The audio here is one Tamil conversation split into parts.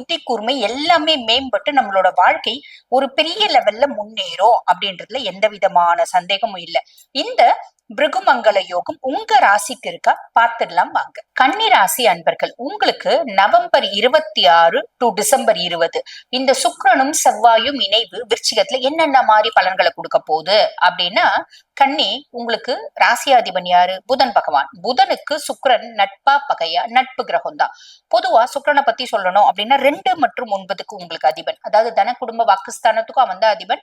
புத்தி கூர்மை எல்லாமே மேம்பட்டு நம்மளோட வாழ்க்கை ஒரு பெரிய லெவல்ல முன்னேறும் அப்படின்றதுல எந்த விதமான சந்தேகமும் இல்லை. இந்த பிருகுமங்கல யோகம் உங்க ராசிக்கு இருக்கா? பார்த்துடலாம் வாங்க. கன்னி ராசி அன்பர்கள் உங்களுக்கு நவம்பர் இருபத்தி ஆறு டு டிசம்பர் இருபது. இந்த சுக்கிரனும் செவ்வாயும் இணைவு விருச்சிகத்துல என்னென்ன மாதிரி பலன்களை கொடுக்க போகுது? அப்படின்னா கண்ணி உங்களுக்கு ராசியாதிபன் யாரு? புதன் பகவான். புதனுக்கு சுக்கரன் நட்பா பகையா? நட்பு கிரகம் தான் பொதுவா சுக்கரனை பத்தி சொல்லணும் அப்படின்னா ரெண்டு மற்றும் ஒன்பதுக்கு உங்களுக்கு அதிபன். அதாவது தன குடும்ப வாக்குஸ்தானத்துக்கும் அவன் தான் அதிபன்.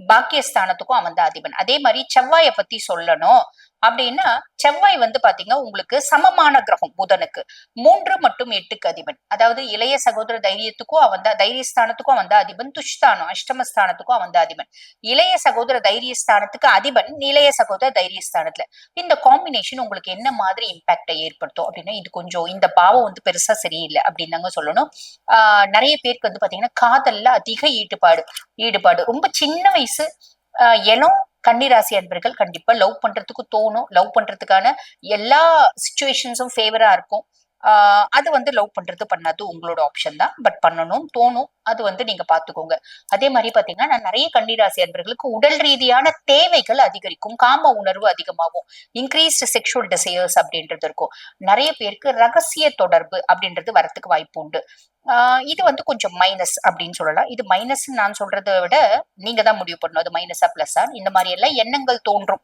பாக்கியஸ்தானத்துக்கும் அவன் தான் அதிபன். அதே மாதிரி செவ்வாயை பத்தி சொல்லணும். அப்படின்னா செவ்வாய் வந்து பாத்தீங்கன்னா உங்களுக்கு சமமான கிரகம் புதனுக்கு. மூன்று மற்றும் எட்டுக்கு அதிபன். அதாவது இளைய சகோதர தைரியத்துக்கும் அவன் தான் தைரியஸ்தானத்துக்கும் அவன் தான் அதிபன். துஷ்தானம் அஷ்டமஸ்தானத்துக்கும் அவன் தான் அதிபன். இளைய சகோதர தைரியஸ்தானத்துக்கு அதிபன் இளைய சகோதர தைரியஸ்தானத்துல. இந்த காம்பினேஷன் உங்களுக்கு என்ன மாதிரி இம்பாக்டை ஏற்படுத்தும் அப்படின்னா இது கொஞ்சம் இந்த பாவம் வந்து பெருசா சரியில்லை அப்படின்னு தாங்க சொல்லணும். ஆஹ் நிறைய பேருக்கு வந்து பாத்தீங்கன்னா காதல்ல அதிக ஈடுபாடு ஈடுபாடு. ரொம்ப சின்ன வயசு எனும் கன்னிராசி அன்பர்கள் கண்டிப்பா லவ் பண்றதுக்கு தோணும். லவ் பண்றதுக்கான எல்லா சுச்சுவேஷன்ஸும் ஃபேவரா இருக்கும். அது வந்து லவ் பண்றது பண்ணாது உங்களோட ஆப்ஷன் தான். பட் பண்ணணும் தோணும் அது வந்து நீங்க பாத்துக்கோங்க. அதே மாதிரி பாத்தீங்கன்னா நான் நிறைய கண்ணீராசி அன்பர்களுக்கு உடல் ரீதியான தேவைகள் அதிகரிக்கும் காம உணர்வு அதிகமாகும். இன்க்ரீஸ்ட் செக்ஷுவல் டிசையர்ஸ் அப்படின்றது இருக்கும். நிறைய பேருக்கு ரகசிய தொடர்பு அப்படின்றது வரத்துக்கு வாய்ப்பு உண்டு. இது வந்து கொஞ்சம் மைனஸ் அப்படின்னு சொல்லலாம். இது மைனஸ் நான் சொல்றதை விட நீங்க தான் முடிவு பண்ணணும். அது மைனஸா பிளஸ்ஸா இந்த மாதிரி எல்லாம் எண்ணங்கள் தோன்றும்.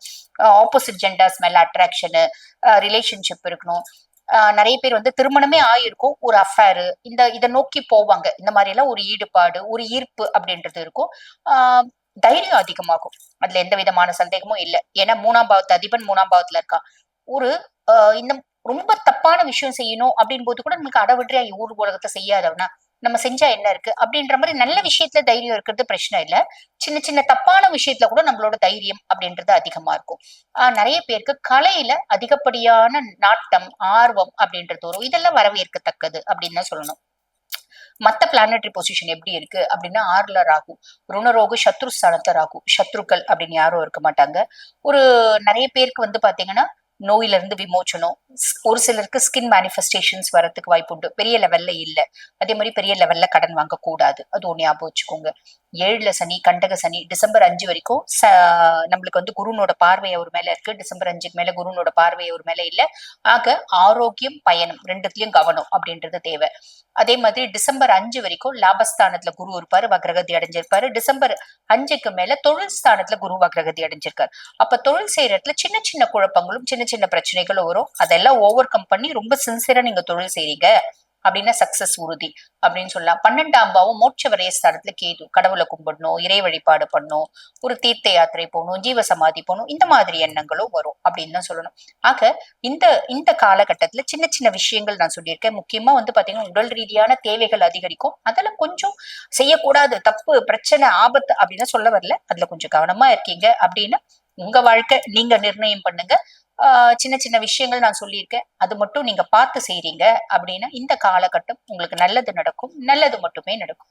ஆப்போசிட் ஜெண்டர்ஸ் மேல அட்ராக்ஷனு ரிலேஷன்ஷிப் இருக்கணும். நிறைய பேர் வந்து திருமணமே ஆயிருக்கும். ஒரு அஃபேரு இந்த இதை நோக்கி போவாங்க. இந்த மாதிரி எல்லாம் ஒரு ஈடுபாடு ஒரு ஈர்ப்பு அப்படின்றது இருக்கும். ஆஹ் தைரியம் அதிகமாகும். அதுல எந்த விதமான சந்தேகமும் இல்லை. ஏன்னா மூணாம் பாவத்து அதிபன் மூணாம் பாவத்துல இருக்கான் ஒரு ஆஹ் இந்த ரொம்ப தப்பான விஷயம் செய்யணும் அப்படின் போது கூட நமக்கு அடவிட்டு ஊர் உலகத்தை செய்யாதவனா? நம்ம செஞ்சா என்ன இருக்கு? அப்படின்ற மாதிரி நல்ல விஷயத்துல தைரியம் இருக்கிறது பிரச்சனை இல்ல. சின்ன சின்ன தப்பான விஷயத்துல கூட நம்மளோட தைரியம் அப்படின்றது அதிகமா இருக்கும். ஆஹ் நிறைய பேருக்கு கலையில அதிகப்படியான நாட்டம் ஆர்வம் அப்படின்றது வரும். இதெல்லாம் வரவேற்கத்தக்கது அப்படின்னு தான் சொல்லணும். மத்த பிளானட்டரி பொசிஷன் எப்படி இருக்கு? அப்படின்னா ஆறுல ராகு ருணரோகு சத்ரு ஸ்தானத்துல ராகு. சத்ருக்கள் அப்படின்னு யாரும் இருக்க மாட்டாங்க. ஒரு நிறைய பேருக்கு வந்து பாத்தீங்கன்னா நோயில இருந்து விமோச்சனம் ஒரு சிலருக்கு ஸ்கின் மேனிஃபெஸ்டேஷன்ஸ் வரதுக்கு வாய்ப்பு உண்டு பெரிய லெவல்ல இல்ல. அதே மாதிரி பெரிய லெவல்ல கடன் வாங்க கூடாது அது ஒன்று ஞாபகம் வச்சுக்கோங்க. ஏழுல சனி கண்டக சனி டிசம்பர் அஞ்சு வரைக்கும் ச நம்மளுக்கு வந்து குருனோட பார்வை அவர் மேல இருக்கு. டிசம்பர் அஞ்சுக்கு மேல குருனோட பார்வை அவர் மேல இல்ல. ஆக ஆரோக்கியம் பயணம் ரெண்டுத்துலயும் கவனம் அப்படின்றது தேவை. அதே மாதிரி டிசம்பர் அஞ்சு வரைக்கும் லாபஸ்தானத்துல குரு இருப்பாரு வக்ரகதி அடைஞ்சிருப்பாரு. டிசம்பர் அஞ்சுக்கு மேல தொழில் ஸ்தானத்துல குரு வக்ரகதி அடைஞ்சிருக்காரு. அப்ப தொழில் செய்யற இடத்துல சின்ன சின்ன குழப்பங்களும் சின்ன சின்ன பிரச்சனைகளும் வரும். அதெல்லாம் ஓவர் கம் பண்ணி ரொம்ப சின்சியரா நீங்க தொழில் செய்றீங்க. அப்படின்னா சக்சஸ் உறுதி அப்படின்னு சொல்லலாம். பன்னெண்டாம் பாவம் மோட்ச வரைய ஸ்தானத்துல கேது கடவுளை கும்பிடணும் இறை வழிபாடு பண்ணும் ஒரு தீர்த்த யாத்திரை போகணும் ஜீவ சமாதி போகணும் இந்த மாதிரி எண்ணங்களும் வரும் அப்படின்னு தான் சொல்லணும். ஆக இந்த இந்த காலகட்டத்துல சின்ன சின்ன விஷயங்கள் நான் சொல்லியிருக்கேன். முக்கியமா வந்து பாத்தீங்கன்னா உடல் ரீதியான தேவைகள் அதிகரிக்கும். அதெல்லாம் கொஞ்சம் செய்யக்கூடாது. தப்பு பிரச்சனை ஆபத்து அப்படின்னு சொல்ல வரல. அதுல கொஞ்சம் கவனமா இருக்கீங்க. அப்படின்னு உங்க வாழ்க்கை நீங்க நிர்ணயம் பண்ணுங்க. சின்ன சின்ன விஷயங்கள் நான் சொல்லியிருக்கேன். அது மட்டும் நீங்க பார்த்து செய்றீங்க அப்படின்னா இந்த காலகட்டம் உங்களுக்கு நல்லது நடக்கும். நல்லது மட்டுமே நடக்கும்.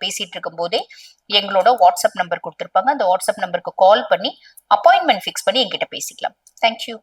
பேசிட்டு இருக்கும் போதே எங்களோட வாட்ஸ்அப் நம்பர் கொடுத்துருப்பாங்க. அந்த வாட்ஸ்அப் நம்பருக்கு கால் பண்ணி அப்பாயின்மெண்ட் ஃபிக்ஸ் பண்ணி எங்கிட்ட பேசிக்கலாம். தேங்க்யூ